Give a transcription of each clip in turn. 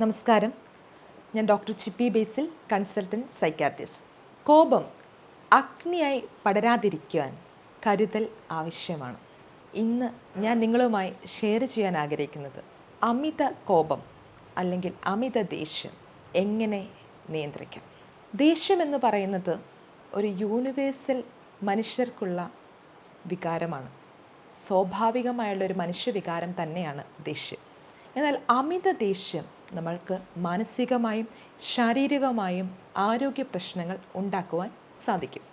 നമസ്കാരം. ഞാൻ doctor Chippi Basil consultant psychiatrist കോപം അഗ്നിയായി പടരാതിരിക്കുവാൻ കരുതൽ ആവശ്യമാണ്. ഇന്ന് ഞാൻ നിങ്ങളുമായി ഷെയർ ചെയ്യാൻ ആഗ്രഹിക്കുന്നത് അമിത കോപം അല്ലെങ്കിൽ അമിത ദേഷ്യം എങ്ങനെ നിയന്ത്രിക്കാം? ദേഷ്യം എന്ന് പറയുന്നത് ഒരു യൂണിവേഴ്സൽ മനുഷ്യർക്കുള്ള വികാരമാണ്. സ്വാഭാവികമായുള്ള ഒരു മനുഷ്യവികാരം തന്നെയാണ് ദേഷ്യം. എന്നാൽ അമിത ദേഷ്യം നമ്മൾക്ക് മാനസികമായും ശാരീരികമായും ആരോഗ്യ പ്രശ്നങ്ങൾ ഉണ്ടാക്കുവാൻ സാധിക്കും.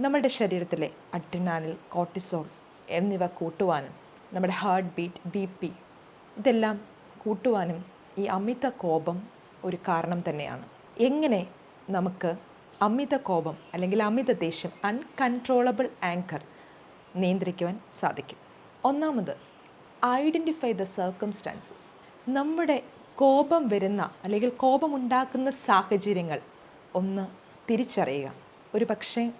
നമ്മുടെ ശരീരത്തിലെ അഡ്രിനാനിൽ കോർട്ടിസോൾ എന്നിവ കൂട്ടുവാനും നമ്മുടെ ഹാർട്ട് ബീറ്റ് ബി പി ഇതെല്ലാം കൂട്ടുവാനും ഈ അമിത കോപം ഒരു കാരണം തന്നെയാണ്. എങ്ങനെ നമുക്ക് അമിത കോപം അല്ലെങ്കിൽ അമിത ദേഷ്യം അൺകൺട്രോളബിൾ ആങ്കർ നിയന്ത്രിക്കുവാൻ സാധിക്കും? ഒന്നാമത് ഐഡന്റിഫൈ ദ സർക്കംസ്റ്റാൻസസ് നമ്മുടെ കോപം വരുന്ന അല്ലെങ്കിൽ കോപമുണ്ടാക്കുന്ന സാഹചര്യങ്ങൾ ഒന്ന് തിരിച്ചറിയുക. ഒരു പക്ഷേ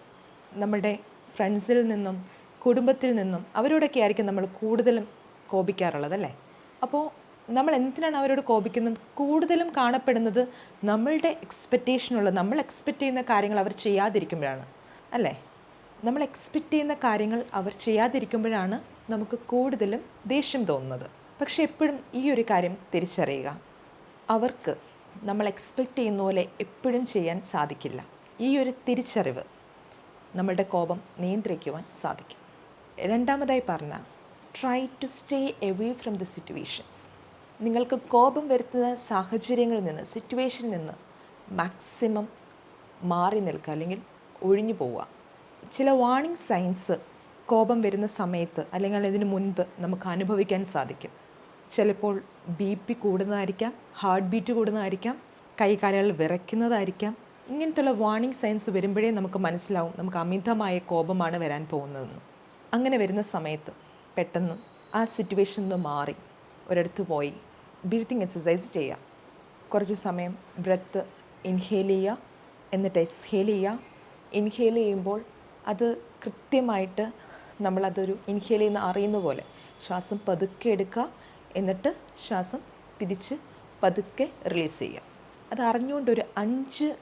നമ്മുടെ ഫ്രണ്ട്സിൽ നിന്നും കുടുംബത്തിൽ നിന്നും അവരോടൊക്കെ ആയിരിക്കും നമ്മൾ കൂടുതലും കോപിക്കാറുള്ളത് അല്ലേ? അപ്പോൾ നമ്മൾ എന്തിനാണ് അവരോട് കോപിക്കുന്നത്? കൂടുതലും കാണപ്പെടുന്നത് നമ്മളുടെ എക്സ്പെക്റ്റേഷനുള്ള നമ്മൾ എക്സ്പെക്റ്റ് ചെയ്യുന്ന കാര്യങ്ങൾ അവർ ചെയ്യാതിരിക്കുമ്പോഴാണ് അല്ലേ? നമ്മൾ എക്സ്പെക്റ്റ് ചെയ്യുന്ന കാര്യങ്ങൾ അവർ ചെയ്യാതിരിക്കുമ്പോഴാണ് നമുക്ക് കൂടുതലും ദേഷ്യം തോന്നുന്നത്. പക്ഷേ എപ്പോഴും ഈ ഒരു കാര്യം തിരിച്ചറിയുക. അവർക്ക് നമ്മൾ എക്സ്പെക്റ്റ് ചെയ്യുന്ന പോലെ എപ്പോഴും ചെയ്യാൻ സാധിക്കില്ല. ഈ ഒരു തിരിച്ചറിവ് നമ്മളുടെ കോപം നിയന്ത്രിക്കുവാൻ സാധിക്കും. രണ്ടാമതായി പറഞ്ഞ try to stay away from the situations നിങ്ങൾക്ക് കോപം വരുത്തുന്ന സാഹചര്യങ്ങളിൽ നിന്ന് സിറ്റുവേഷനിൽ നിന്ന് മാക്സിമം മാറി നിൽക്കുക അല്ലെങ്കിൽ ഒഴിഞ്ഞു പോവുക. ചില വാർണിംഗ് സൈൻസ് കോപം വരുന്ന സമയത്ത് അല്ലെങ്കിൽ അതിന് മുൻപ് നമുക്ക് അനുഭവിക്കാൻ സാധിക്കും. ചിലപ്പോൾ ബി പി കൂടുന്നതായിരിക്കാം ഹാർട്ട് ബീറ്റ് കൂടുന്നതായിരിക്കാം കൈകാലുകൾ വിറയ്ക്കുന്നതായിരിക്കാം. ഇങ്ങനത്തുള്ള വാർണിംഗ് സയൻസ് വരുമ്പോഴേ നമുക്ക് മനസ്സിലാവും നമുക്ക് അമിതമായ കോപമാണ് വരാൻ പോകുന്നതെന്ന്. അങ്ങനെ വരുന്ന സമയത്ത് പെട്ടെന്ന് ആ സിറ്റുവേഷനിൽ നിന്ന് മാറി. ഒരിടത്ത് പോയി. ബ്രീത്തിങ് എക്സസൈസ് ചെയ്യുക. കുറച്ച് സമയം ബ്രത്ത് ഇൻഹേൽ ചെയ്യുക. എന്നിട്ട് എക്സ്ഹേൽ ചെയ്യുക. ഇൻഹേൽ ചെയ്യുമ്പോൾ അത് കൃത്യമായിട്ട് നമ്മളതൊരു ഇൻഹേൽ ചെയ്യുന്ന അറിയുന്ന പോലെ ശ്വാസം പതുക്കെ എടുക്കുക. എന്നിട്ട് ശ്വാസം തിരിച്ച് പതുക്കെ റിലീസ് ചെയ്യുക. അത് അറിഞ്ഞുകൊണ്ട് ഒരു അഞ്ച്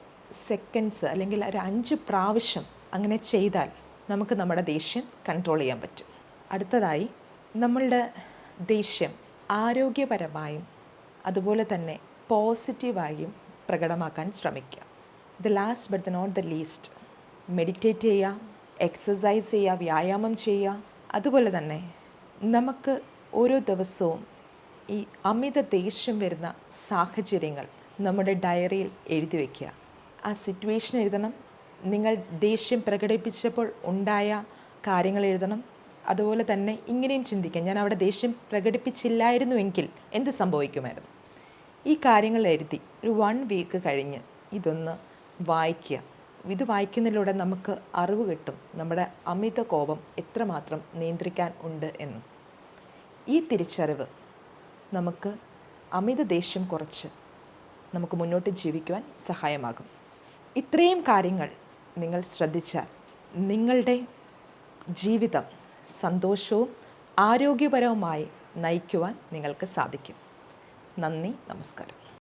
സെക്കൻഡ്സ് അല്ലെങ്കിൽ ഒരു അഞ്ച് പ്രാവശ്യം അങ്ങനെ ചെയ്താൽ നമുക്ക് നമ്മുടെ ദേഷ്യം കൺട്രോൾ ചെയ്യാൻ പറ്റും. അടുത്തതായി നമ്മളുടെ ദേഷ്യം ആരോഗ്യപരമായും അതുപോലെ തന്നെ പോസിറ്റീവായും പ്രകടമാക്കാൻ ശ്രമിക്കുക. The last but not the least meditate ചെയ്യുക എക്സസൈസ് ചെയ്യുക വ്യായാമം ചെയ്യുക. അതുപോലെ തന്നെ നമുക്ക് ഓരോ ദിവസവും ഈ അമിത ദേഷ്യം വരുന്ന സാഹചര്യങ്ങൾ നമ്മുടെ ഡയറിയിൽ എഴുതി വയ്ക്കുക ആ സിറ്റുവേഷൻ എഴുതണം. നിങ്ങൾ ദേഷ്യം പ്രകടിപ്പിച്ചപ്പോൾ ഉണ്ടായ കാര്യങ്ങൾ എഴുതണം. അതുപോലെ തന്നെ ഇങ്ങനെയും ചിന്തിക്കാം ഞാൻ അവിടെ ദേഷ്യം പ്രകടിപ്പിച്ചില്ലായിരുന്നുവെങ്കിൽ എന്ത് സംഭവിക്കുമായിരുന്നു? ഈ കാര്യങ്ങൾ എഴുതി ഒരു വൺ വീക്ക് കഴിഞ്ഞ് ഇതൊന്ന് വായിക്കുക. ഇത് വായിക്കുന്നതിലൂടെ നമുക്ക് അറിവ് കിട്ടും. നമ്മുടെ അമിത കോപം എത്രമാത്രം നിയന്ത്രിക്കാൻ ഉണ്ട് എന്ന്. ഈ തിരിച്ചറിവ് നമുക്ക് അമിത ദേഷ്യം കുറച്ച് നമുക്ക് മുന്നോട്ട് ജീവിക്കുവാൻ സഹായമാകും. ഇത്രയും കാര്യങ്ങൾ നിങ്ങൾ ശ്രദ്ധിച്ചാൽ നിങ്ങളുടെ ജീവിതം സന്തോഷവും ആരോഗ്യപരവുമായി നയിക്കുവാൻ നിങ്ങൾക്ക് സാധിക്കും. നന്ദി നമസ്കാരം.